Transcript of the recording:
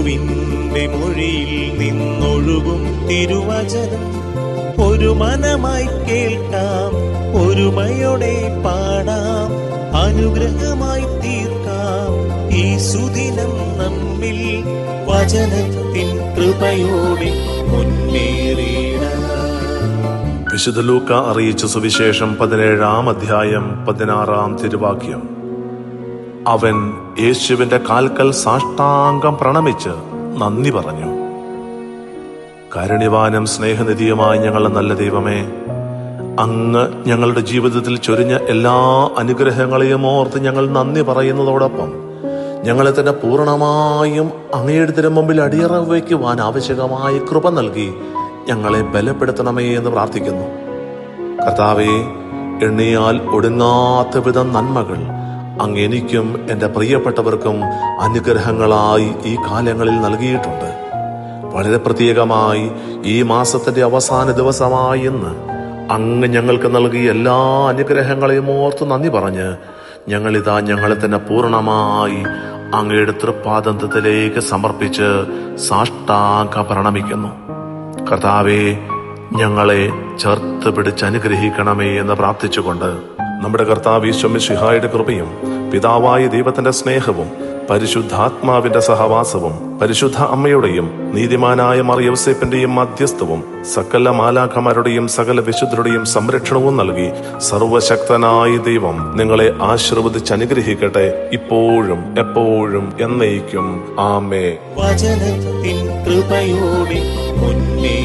ഗുരുവിന്റെ മൊഴിയിൽ നിന്നൊഴുകും തിരുവചനം. ഒരു മനമായി കേൾക്കാം ഒരുമയോടെ പാടാം അനുഗ്രഹമായി തീർക്കാം. ഈ സുദിനം നമ്മിൽ വചനത്തിൻ കൃപയോടെ മുന്നേറിയിടാം വിശുദ്ധ ലൂക്ക അറിയിച്ച സുവിശേഷം പതിനേഴാം അധ്യായം പതിനാറാം തിരുവാക്യം. അവൻ യേശുവിന്റെ കാൽക്കൽ സാഷ്ടാംഗം പ്രണമിച്ച് നന്ദി പറഞ്ഞു. കാരുണ്യവാനും സ്നേഹനിധിയുമായ ഞങ്ങളുടെ നല്ല ദൈവമേ അങ്ങ് ഞങ്ങളുടെ ജീവിതത്തിൽ ചൊരിഞ്ഞ എല്ലാ അനുഗ്രഹങ്ങളെയും ഓർത്ത് ഞങ്ങൾ നന്ദി പറയുന്നതോടൊപ്പം ഞങ്ങളെ തന്നെ പൂർണമായും അങ്ങയുടെ തിരു മുമ്പിൽ അടിയറവ് വയ്ക്കുവാൻ ആവശ്യകമായ കൃപ നൽകി ഞങ്ങളെ ബലപ്പെടുത്തണമേ എന്ന് പ്രാർത്ഥിക്കുന്നു. കർത്താവെ എണ്ണിയാൽ ഒടുങ്ങാത്ത വിധം നന്മകൾ അങ്ങ് എനിക്കും എന്റെ പ്രിയപ്പെട്ടവർക്കും അനുഗ്രഹങ്ങളായി ഈ കാലങ്ങളിൽ നൽകിയിട്ടുണ്ട്. വളരെ പ്രത്യേകമായി ഈ മാസത്തിന്റെ അവസാന ദിവസമായി ഇന്ന് അങ്ങ് ഞങ്ങൾക്ക് നൽകിയ എല്ലാ അനുഗ്രഹങ്ങളെയും ഓർത്ത് നന്ദി പറഞ്ഞ് ഞങ്ങളിതാ ഞങ്ങളെ തന്നെ പൂർണമായി അങ്ങയുടെ തൃപ്പാദന്തത്തിലേക്ക് സമർപ്പിച്ച് സാഷ്ടാക പ്രണമിക്കുന്നു. കർത്താവെ ഞങ്ങളെ ചേർത്ത് പിടിച്ച് അനുഗ്രഹിക്കണമേ എന്ന് പ്രാർത്ഥിച്ചുകൊണ്ട് നമ്മുടെ കർത്താവ് ഈശ്വമിഷിഹായുടെ കൃപയും പിതാവായ ദൈവത്തിന്റെ സ്നേഹവും പരിശുദ്ധാത്മാവിന്റെ സഹവാസവും പരിശുദ്ധ അമ്മയുടെയും നീതിമാനായ മറിയവസേപ്പിന്റെയും മധ്യസ്ഥവും സകല മാലാഖമാരുടെയും സകല വിശുദ്ധരുടെയും സംരക്ഷണവും നൽകി സർവശക്തനായ ദൈവം നിങ്ങളെ ആശീർവദിച്ച് അനുഗ്രഹിക്കട്ടെ. ഇപ്പോഴും എപ്പോഴും എന്നേക്കും. ആമേ കൃപയോടെ മുന്നേറി